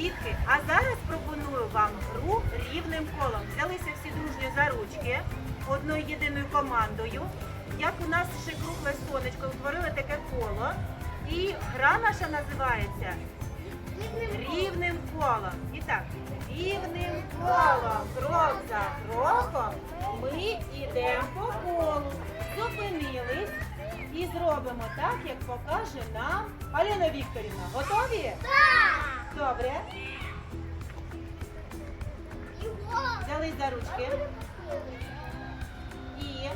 Дітки, а зараз пропоную вам гру рівним колом. Взялися всі дружньо за ручки одною єдиною командою. Як у нас ще кругле сонечко, утворили таке коло. І гра наша називається рівним колом. І так, рівним колом, крок за кроком, ми йдемо по колу. Зупинились і зробимо так, як покаже нам Аліна Вікторівна. Готові? Добре. Взялись за ручки. І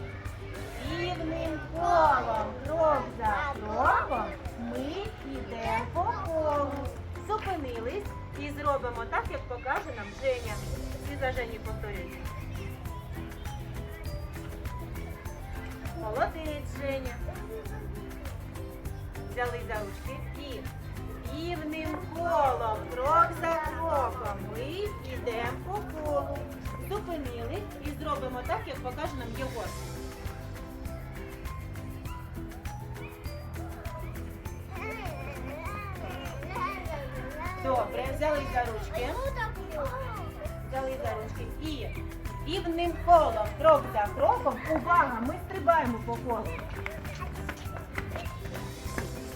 рівним колом, крок за кроком, ми йдемо по колу. Зупинились і зробимо так, як покаже нам Женя. Всі за Жені повторюють. Молодець, Женя. Взяли за ручки і рівним колом, крок за кроком, ми йдемо по колу. Зупинили і зробимо так, як покаже нам Єгор. Добре, взяли за ручки. Взяли за ручки і рівним колом, крок за кроком, увага, ми стрибаємо по колу.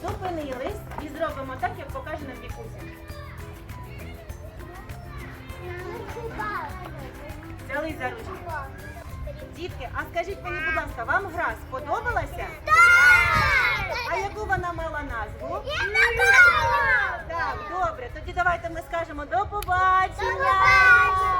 Зупинились зробимо так, як покаже нам Вікуся. Взяли за ручки. Дітки, а скажіть мені, будь ласка, вам гра сподобалася? А яку вона мала назву? Так, добре. Тоді давайте ми скажемо до побачення. До побачення! Молодці.